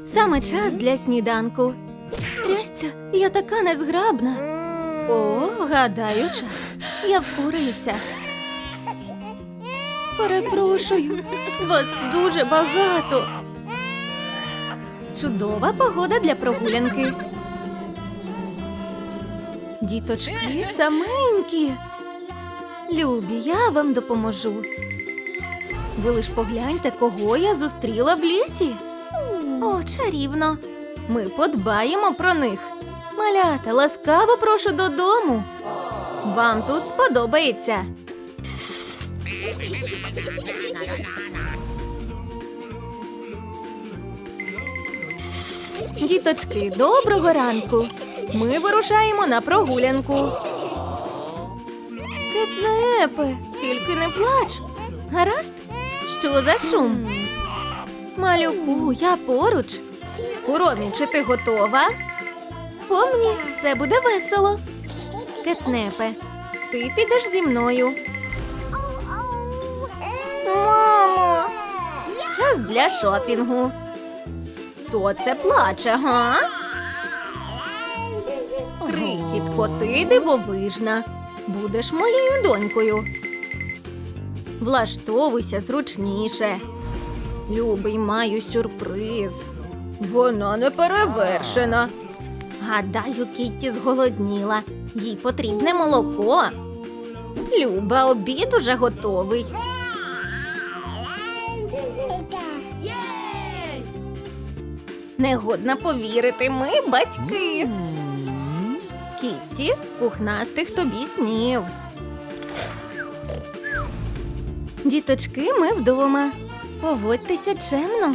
Саме час для сніданку. Трясця, я така незграбна. О, гадаю, час. Я вкурюся. Перепрошую, вас дуже багато. Чудова погода для прогулянки. Діточки саменькі. Любі, я вам допоможу. Ви лиш погляньте, кого я зустріла в лісі. О, чарівно. Ми подбаємо про них. Малята, ласкаво прошу додому. Вам тут сподобається. Діточки, доброго ранку. Ми вирушаємо на прогулянку. Кетнепе, тільки не плач. Гаразд? Що за шум? Малюку, я поруч. Куромі, чи ти готова? Помні, це буде весело. Кетнепе, ти підеш зі мною. Мамо! Час для шопінгу. Хто це плаче, га? Крихітко, ти дивовижна. Будеш моєю донькою. Влаштовуйся зручніше. Любий, маю сюрприз. Вона не перевершена. Гадаю, Кітті зголодніла. Їй потрібне молоко. Люба, обід уже готовий. Негодна повірити, ми батьки. Кітті, пухнастих тобі снів. Діточки, ми вдома. Поводьтеся чемно.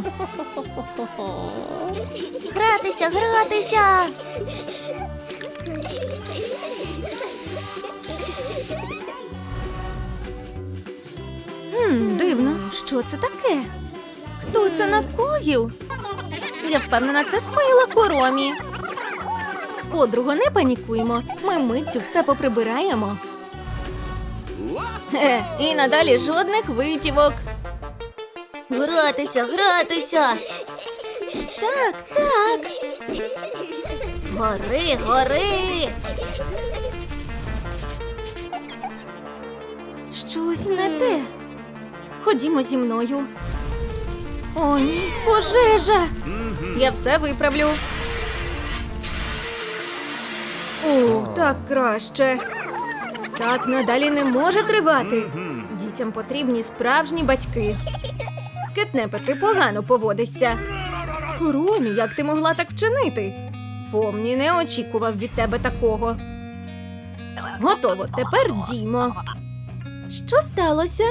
Гратися, гратися. Хм, дивно, що це таке? Хто це накоїв? Я впевнена, це скоїла коромі. Подруго, не панікуймо. Ми миттю все поприбираємо. Е, і надалі жодних витівок. Гратися, гратися. Так, так. Гори, гори. Щось не те. Ходімо зі мною. О, ні, пожежа. Я все виправлю. О, так краще. Так надалі не може тривати. Дітям потрібні справжні батьки. Кетнепе, ти погано поводишся. Ромі, як ти могла так вчинити? Помні, не очікував від тебе такого. Готово, тепер діймо. Що сталося?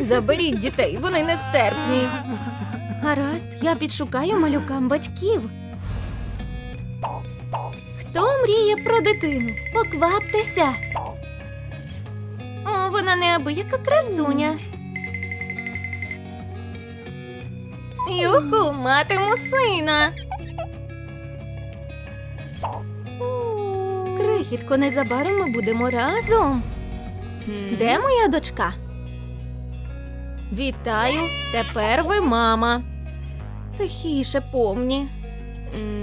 Заберіть дітей, вони нестерпні. Гаразд, я підшукаю малюкам батьків. Хто мріє про дитину? Покваптеся. О, вона неабияка красуня. Юху, матиму сина. Крихітко, незабаром ми будемо разом. Де моя дочка? Вітаю, тепер ви мама. Тихіше помні.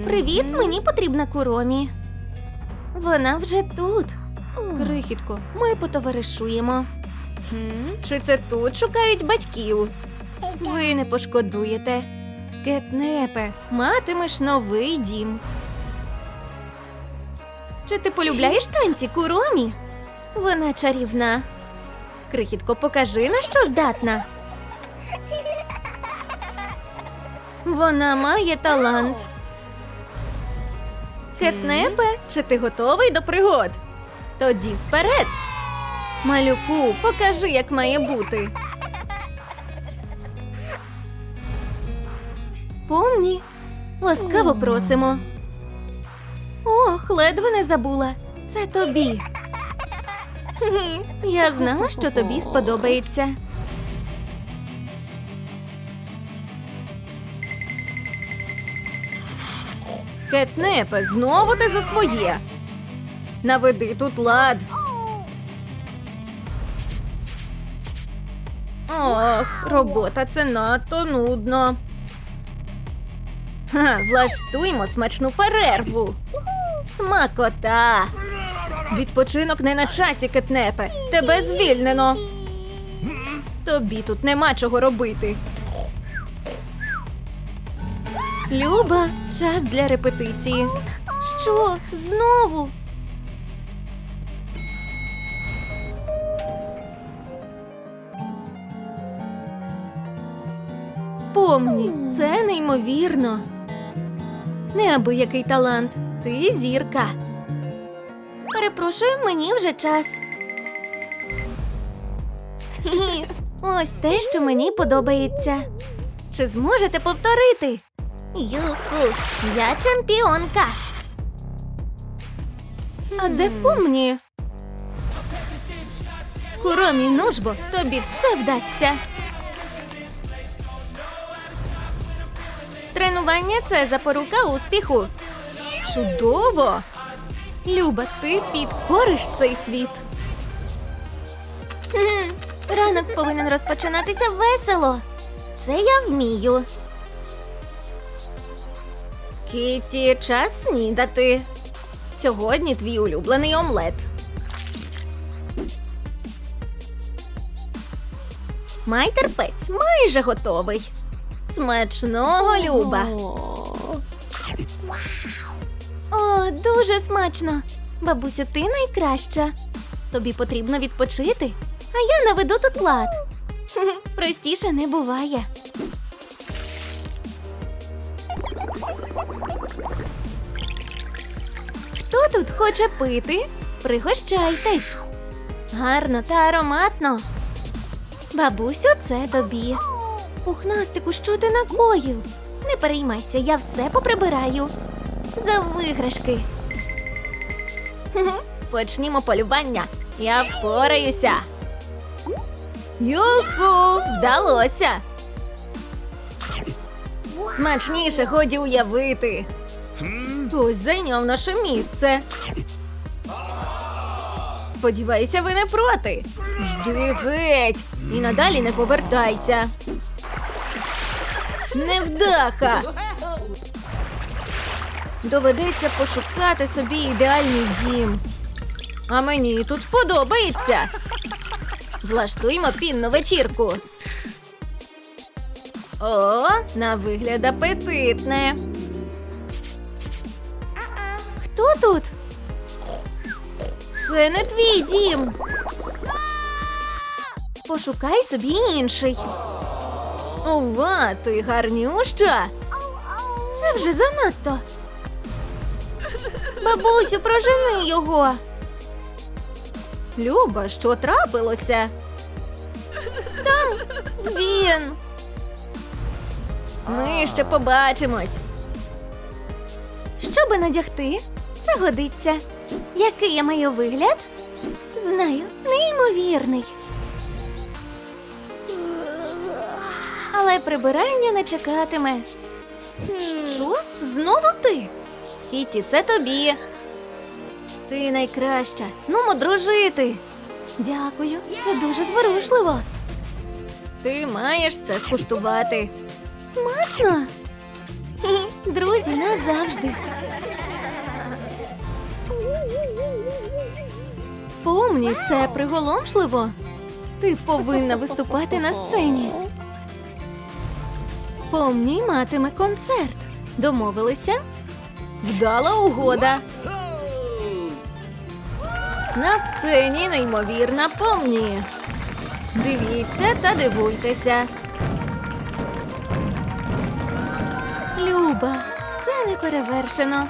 Привіт, мені потрібна куромі. Вона вже тут. Крихітко, ми потоваришуємо. Чи це тут шукають батьків? Ви не пошкодуєте. Кетнепе, матимеш новий дім. Чи ти полюбляєш танці куромі? Вона чарівна. Крихітко, покажи, на що здатна. Вона має талант. Кетнепе, чи ти готовий до пригод? Тоді вперед. Малюку, покажи, як має бути. Ласкаво просимо. Ох, ледве не забула. Це тобі. Я знала, що тобі сподобається. Кетнепе, знову ти за своє. Наведи тут лад. Ох, робота це надто нудно. Влаштуймо смачну перерву. Смакота. Відпочинок не на часі, кетнепе. Тебе звільнено. Тобі тут нема чого робити. Люба, час для репетиції. Що? Знову? Помні, це неймовірно. Неабиякий талант. Ти зірка. Перепрошую, мені вже час. Хі-хі, Ось те, що мені подобається. Чи зможете повторити? Юху, я чемпіонка. А де помні? Куромі нужбо, тобі все вдасться. Тренування це запорука успіху. Чудово! Люба, ти підкориш цей світ. Ранок повинен розпочинатися весело. Це я вмію. Кіті, час снідати. Сьогодні твій улюблений омлет. Май терпець, майже готовий. Смачного, Люба. О, дуже смачно. Бабусю, ти найкраща. Тобі потрібно відпочити, а я наведу тут лад. Простіше не буває. Хто тут хоче пити? Пригощайтесь. Гарно та ароматно. Бабусю, це тобі. Пухнастику, що ти накоїв? Не переймайся, я все поприбираю. За виграшки. Почнімо полювання. Я впораюся. Юху, вдалося. Смачніше годі уявити. Хтось зайняв наше місце. Сподіваюся, ви не проти. Йди геть і надалі не повертайся. Невдаха! Доведеться пошукати собі ідеальний дім. А мені тут подобається. Влаштуємо пінну вечірку. О, на вигляд апетитне. Хто тут? Це не твій дім. Пошукай собі інший. Ова, ти гарнюща. Це вже занадто. Бабусю, прожени його. Люба, що трапилося? Там він. Ми ще побачимось. Що би надягти? Це годиться. Який я маю вигляд? Знаю, неймовірний. Прибирання не чекатиме. Що? Знову ти? Кіті, це тобі. Ти найкраща. Нумо дружити. Дякую, це дуже зворушливо. Ти маєш це скуштувати. Смачно. Друзі, назавжди. Помні, це приголомшливо. Ти повинна виступати на сцені. Помні матиме концерт. Домовилися? Вдала угода. На сцені неймовірна помні. Дивіться та дивуйтеся. Люба, це не перевершено.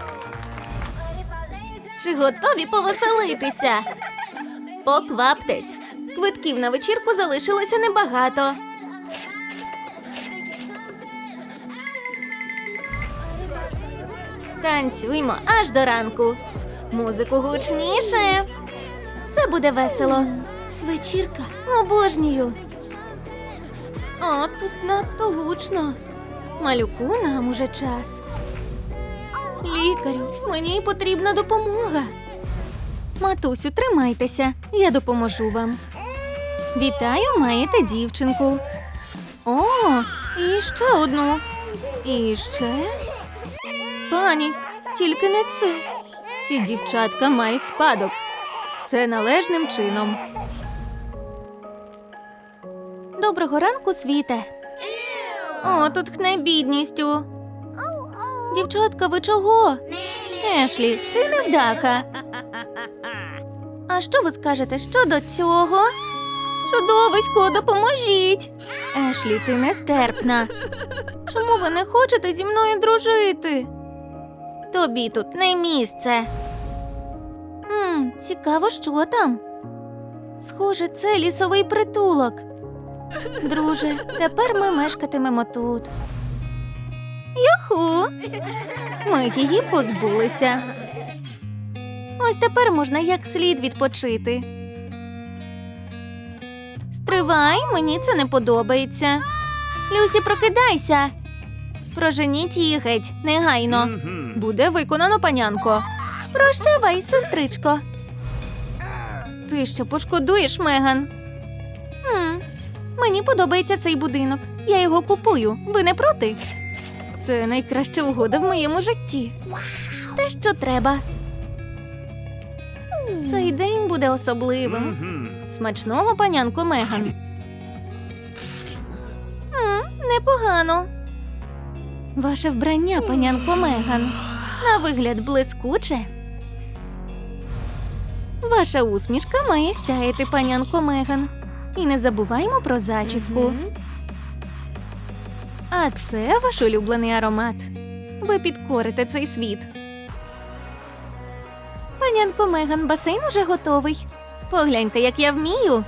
Чи готові повеселитися? Покваптесь. Квитків на вечірку залишилося небагато. Танцюймо аж до ранку. Музику гучніше. Це буде весело. Вечірка обожнюю. О, тут надто гучно. Малюку нам уже час. Лікарю, мені потрібна допомога. Матусю, тримайтеся, я допоможу вам. Вітаю, маєте дівчинку. О, і ще одну. І ще. Пані, тільки не це. Ці дівчатка мають спадок. Все належним чином. Доброго ранку, світе. О, тут хне бідністю. Дівчатка, ви чого? Ешлі, ти невдаха. А що ви скажете щодо цього? Чудовисько, допоможіть. Ешлі, ти нестерпна. Чому ви не хочете зі мною дружити? Тобі тут не місце. Хм, цікаво, що там. Схоже, це лісовий притулок. Друже, тепер ми мешкатимемо тут. Юху! Ми її позбулися. Ось тепер можна як слід відпочити. Стривай, мені це не подобається. Люсі, прокидайся. Проженіть її геть, негайно. Буде виконано, панянко. Прощавай, сестричко. Ти що пошкодуєш, Меган? Хм, мені подобається цей будинок. Я його купую. Ви не проти? Це найкраща угода в моєму житті. Те, що треба. Цей день буде особливим. Смачного, панянко Меган. М, непогано. Ваше вбрання, панянко Меган. На вигляд блискуче. Ваша усмішка має сяяти, панянко Меган. І не забуваймо про зачіску. А це ваш улюблений аромат. Ви підкорите цей світ. Панянко Меган, басейн уже готовий. Погляньте, як я вмію.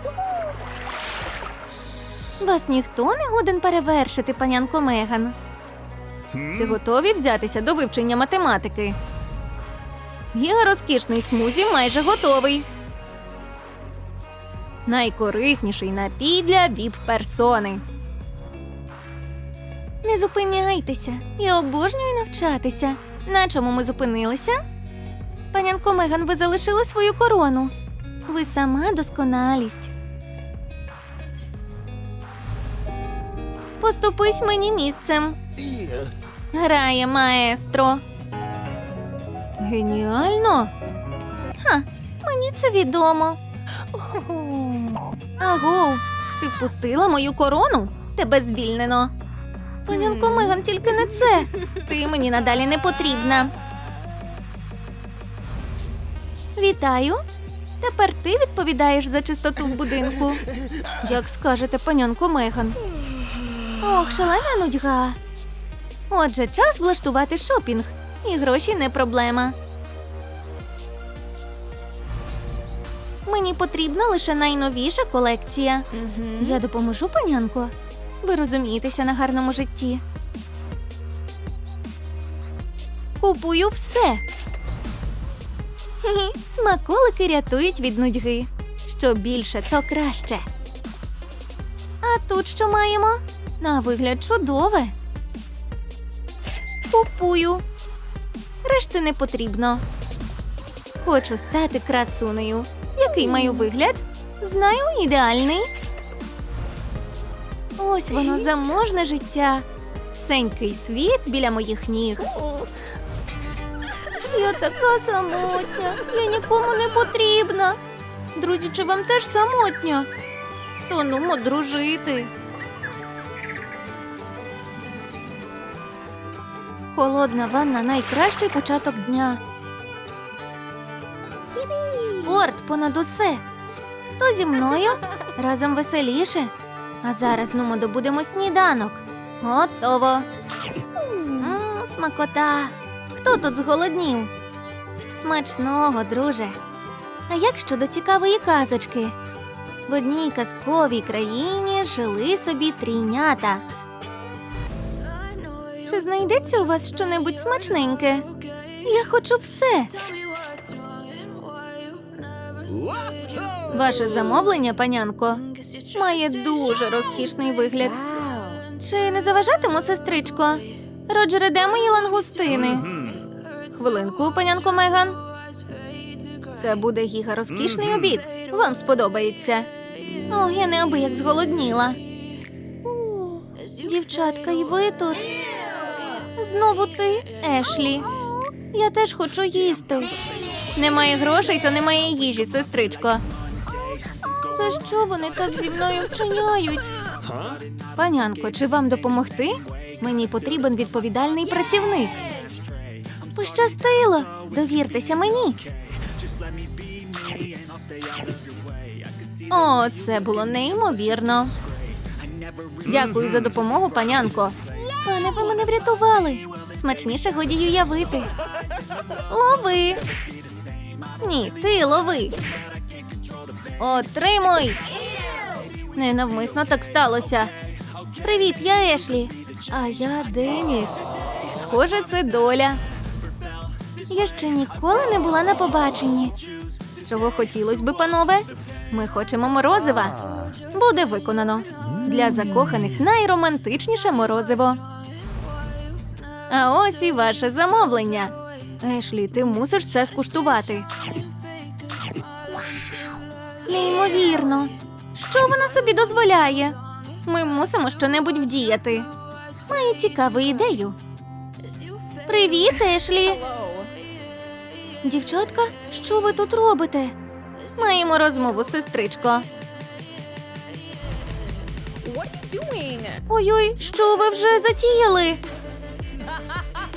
Вас ніхто не годен перевершити, панянко Меган. Чи готові взятися до вивчення математики? Є розкішний смузі майже готовий. Найкорисніший напій для віп-персони. Не зупиняйтеся. Я обожнюю навчатися. На чому ми зупинилися? Панянко Меган, ви залишили свою корону. Ви сама досконалість. Поступись мені місцем. Грає маестро. Геніально. Ха, мені це відомо. Аго, ти впустила мою корону? Тебе звільнено. Панянко Меган, тільки не це. Ти мені надалі не потрібна. Вітаю. Тепер ти відповідаєш за чистоту в будинку. Як скажете, панянко Меган. Ох, шалена нудьга. Отже, час влаштувати шопінг. І гроші не проблема. Мені потрібна лише найновіша колекція. Я допоможу, панянко. Ви розумієтеся на гарному житті. Купую все. Смаколики рятують від нудьги. Що більше, то краще. А тут що маємо? На вигляд чудове. Купую. Решти не потрібно. Хочу стати красунею. Який маю вигляд? Знаю, ідеальний. Ось воно заможне життя. Всенький світ біля моїх ніг. Я така самотня. Я нікому не потрібна. Друзі, чи вам теж самотня? То нумо дружити. Холодна ванна найкращий початок дня. Спорт понад усе. Хто зі мною? Разом веселіше. А зараз ну добудемо сніданок. Готово. Мм, смакота. Хто тут зголоднів? Смачного, друже. А як щодо цікавої казочки? В одній казковій країні жили собі трійнята. Чи знайдеться у вас щонебудь смачненьке? Я хочу все. Ваше замовлення, панянко, має дуже розкішний вигляд. Чи не заважатиму, сестричко? Роджере, де мої лангустини? Хвилинку, панянко Меган. Це буде гіга розкішний обід. Вам сподобається. О, я неабияк зголодніла. Дівчатка, і ви тут? Знову ти, Ешлі. Я теж хочу їсти. Немає грошей, то немає їжі, сестричко. За що вони так зі мною вчиняють? Панянко, чи вам допомогти? Мені потрібен відповідальний працівник. Пощастило! Довіртеся мені. О, це було неймовірно. Дякую за допомогу, панянко. Пане, ви мене врятували. Смачніше годі уявити. Лови. Ні, ти лови. Отримуй. Ненавмисно так сталося. Привіт, я Ешлі. А я Деніс. Схоже, це доля. Я ще ніколи не була на побаченні. Чого хотілось би, панове? Ми хочемо морозива. Буде виконано. Для закоханих найромантичніше морозиво. А ось і ваше замовлення. Ешлі, ти мусиш це скуштувати. Неймовірно. Що вона собі дозволяє? Ми мусимо щонебудь вдіяти. Маю цікаву ідею. Привіт, Ешлі. Дівчатка, що ви тут робите? Маємо розмову, сестричко. Ой-ой, що ви вже затіяли?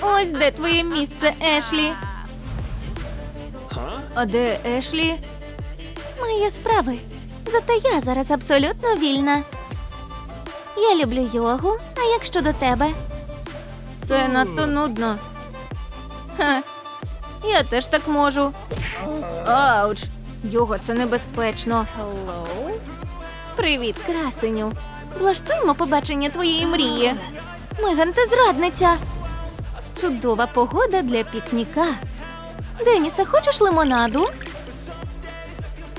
Ось де твоє місце, Ешлі. А де Ешлі? Мої справи. Зате я зараз абсолютно вільна. Я люблю йогу, а як щодо тебе? Це надто нудно. Ха, я теж так можу. Ауч! Йога це небезпечно. Привіт, красеню. Влаштуємо побачення твоєї мрії. Меган, ти зрадниця. Чудова погода для пікніка. Деніса, хочеш лимонаду?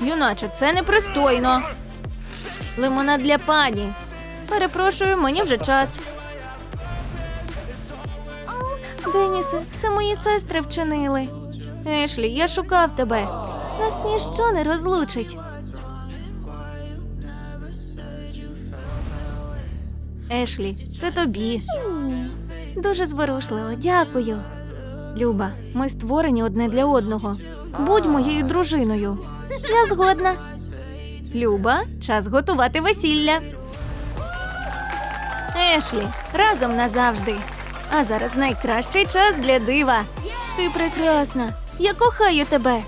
Юначе, це непристойно. Лимонад для пані. Перепрошую, мені вже час. Денісе, це мої сестри вчинили. Ешлі, я шукав тебе. Нас ніщо не розлучить. Ешлі, це тобі. Дуже зворушливо, дякую. Люба, ми створені одне для одного. Будь моєю дружиною. Я згодна. Люба, час готувати весілля. Ешлі, разом назавжди. А зараз найкращий час для дива. Ти прекрасна. Я кохаю тебе.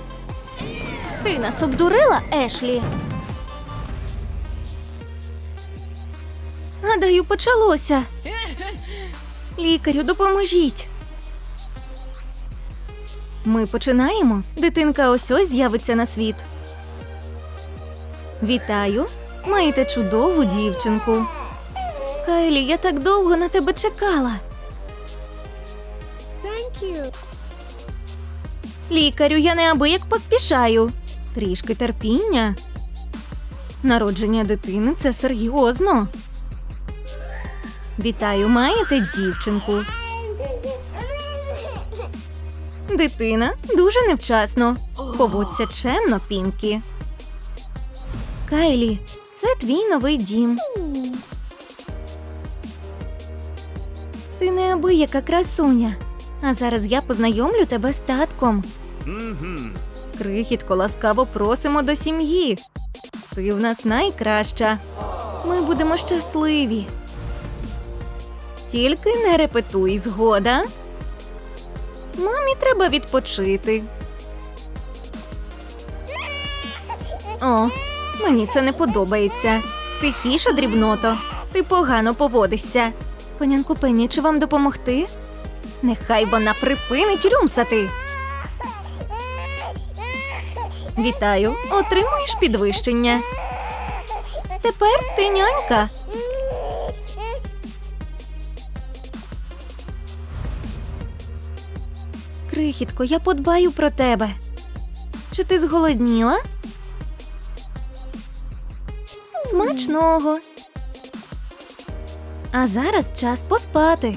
Ти нас обдурила, Ешлі. Гадаю, почалося. Лікарю, допоможіть. Ми починаємо. Дитинка ось ось з'явиться на світ. Вітаю. Маєте чудову дівчинку. Кайлі, я так довго на тебе чекала. Thank you. Лікарю, я неабияк поспішаю. Трішки терпіння. Народження дитини це серйозно. Вітаю, маєте дівчинку. Дитина дуже невчасно. Поводься чемно, Пінкі. Кайлі, це твій новий дім. Ти неабияка красуня. А зараз я познайомлю тебе з татком. Крихітко, ласкаво просимо до сім'ї. Ти в нас найкраща. Ми будемо щасливі. Тільки не репетуй, згода. Мамі треба відпочити. О, мені це не подобається. Тихіше, дрібното. Ти погано поводишся. Панянку Пенні, чи вам допомогти? Нехай вона припинить рюмсати. Вітаю, отримуєш підвищення. Тепер ти нянька. Крихітко, я подбаю про тебе. Чи ти зголодніла? Смачного. А зараз час поспати.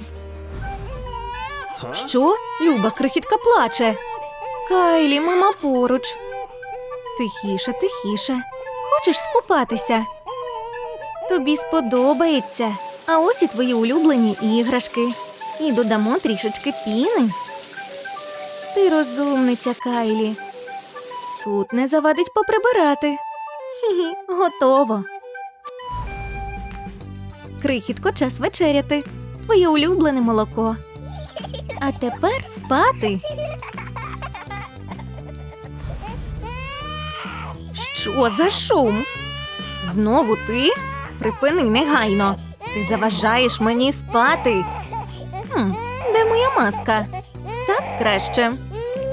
Що? Люба, крихітка плаче. Кайлі, мама поруч. Тихіше, тихіше. Хочеш скупатися? Тобі сподобається. А ось і твої улюблені іграшки. І додамо трішечки піни. Ти розумниця, Кайлі. Тут не завадить поприбирати. Хі-хі, готово. Крихітко, час вечеряти. Твоє улюблене молоко. А тепер спати. Що за шум? Знову ти? Припини негайно. Ти заважаєш мені спати. Хм, де моя маска? Так краще.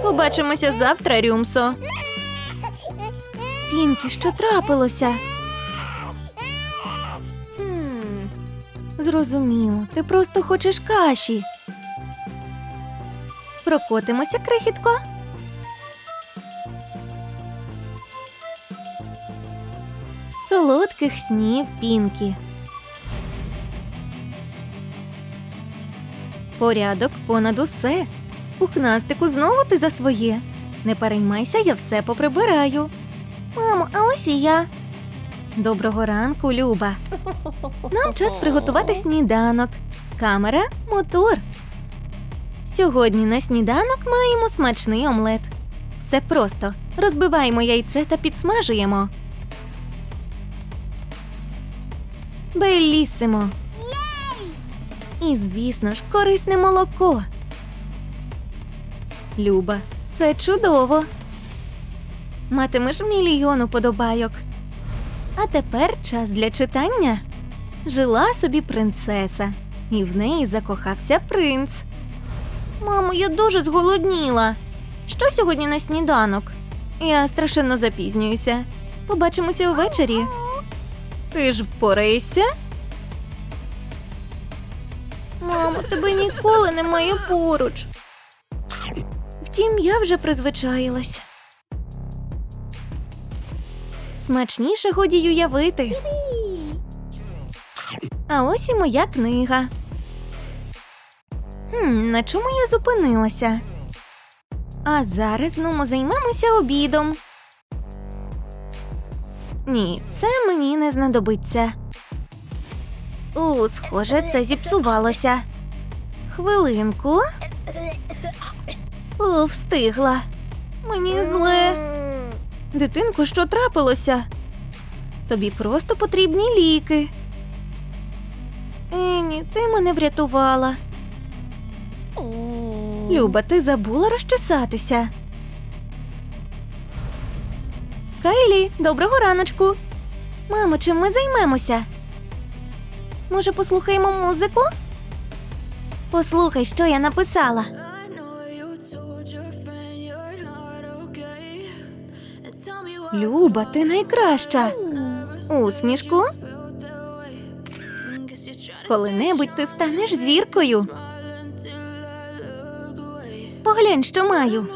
Побачимося завтра, Рюмсо. Пінкі, що трапилося? Зрозуміло, ти просто хочеш каші. Прокотимося, крихітко. Солодких снів Пінкі. Порядок понад усе. Пухнастику, знову ти за своє. Не переймайся, я все поприбираю. Мамо, а ось і я. Доброго ранку, Люба. Нам час приготувати сніданок. Камера, мотор. Сьогодні на сніданок маємо смачний омлет. Все просто. Розбиваємо яйце та підсмажуємо. Белісимо. І, звісно ж, корисне молоко. Люба, це чудово. Матимеш мільйон уподобайок. А тепер час для читання. Жила собі принцеса, і в неї закохався принц. Мамо, я дуже зголодніла. Що сьогодні на сніданок? Я страшенно запізнююся. Побачимося ввечері. Ти ж впораєшся? Мамо, тебе ніколи немає поруч. Втім, я вже призвичаїлась. Смачніше годі уявити. А ось і моя книга. Хм, на чому я зупинилася? А зараз ну, займемося обідом. Ні, це мені не знадобиться. У, схоже, це зіпсувалося. Хвилинку. О, встигла. Мені зле. Дитинко, що трапилося? Тобі просто потрібні ліки. Ені, ти мене врятувала. Люба, ти забула розчесатися. Кайлі, доброго раночку. Мамо, чим ми займемося? Може, послухаємо музику? Послухай, що я написала. Люба, ти найкраща. Усмішку. Коли-небудь ти станеш зіркою. Поглянь, що маю.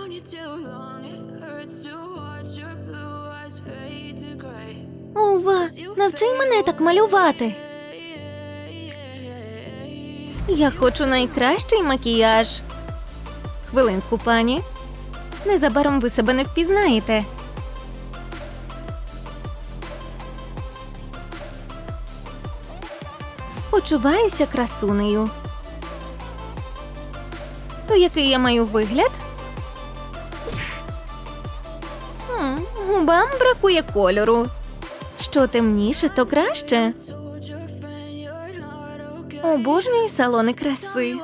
Ова, навчи мене так малювати. Я хочу найкращий макіяж. Хвилинку, пані. Незабаром ви себе не впізнаєте. Почуваюся красунею. То який я маю вигляд? Хм, губам бракує кольору. Що темніше, то краще. Обожнюю салони краси.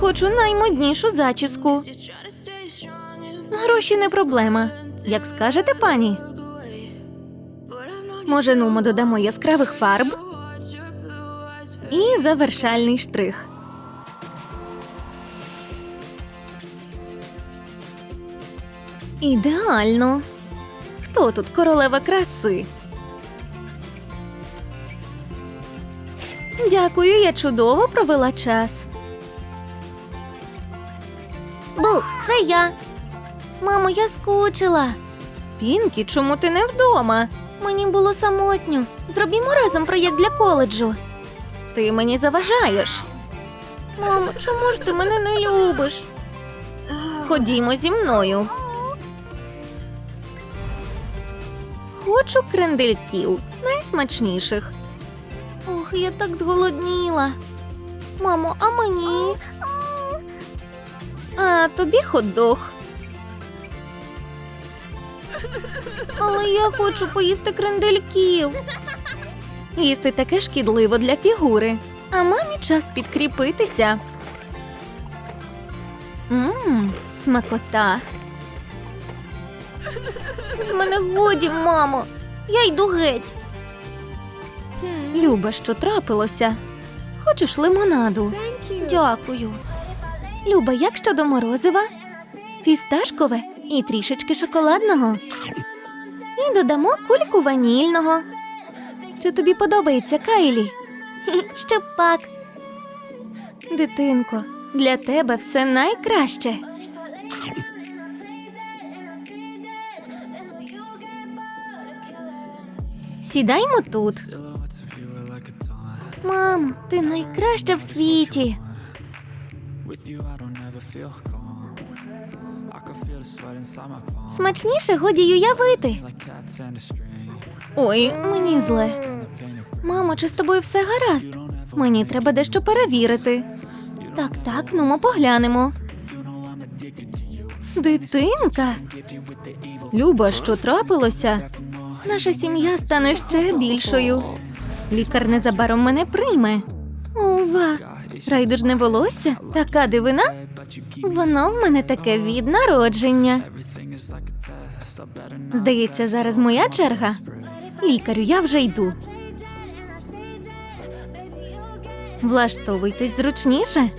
Хочу наймоднішу зачіску. Гроші не проблема. Як скажете, пані? Може, нумо додамо яскравих фарб і завершальний штрих. Ідеально. Хто тут королева краси? Дякую, я чудово провела час. Бу, це я. Мамо, я скучила. Пінкі, чому ти не вдома? Мені було самотньо. Зробімо разом проєкт для коледжу. Ти мені заважаєш. Мамо, чому ж ти мене не любиш? Ходімо зі мною. Хочу крендельків, найсмачніших. Ох, я так зголодніла. Мамо, а мені? А тобі хот-дог. Але я хочу поїсти крендельків. Їсти таке шкідливо для фігури. А мамі час підкріпитися. Мм, смакота. З мене годі, мамо. Я йду геть. Люба, що трапилося? Хочеш лимонаду? Дякую. Люба, як щодо морозива? Фісташкове і трішечки шоколадного. І додамо кульку ванільного. Чи тобі подобається Кайлі? Ще пак. Дитинко, для тебе все найкраще. Сідаймо тут. Мамо, ти найкраща в світі. Смачніше годі й уявити. Ой, мені зле. Мамо, чи з тобою все гаразд? Мені треба дещо перевірити. Так, так, ну ми поглянемо. Дитинка. Люба, що трапилося? Наша сім'я стане ще більшою. Лікар незабаром мене прийме. Ова, райдужне волосся, така дивина. Воно в мене таке від народження. Здається, зараз моя черга. Лікарю, я вже йду. Влаштовуйтесь зручніше.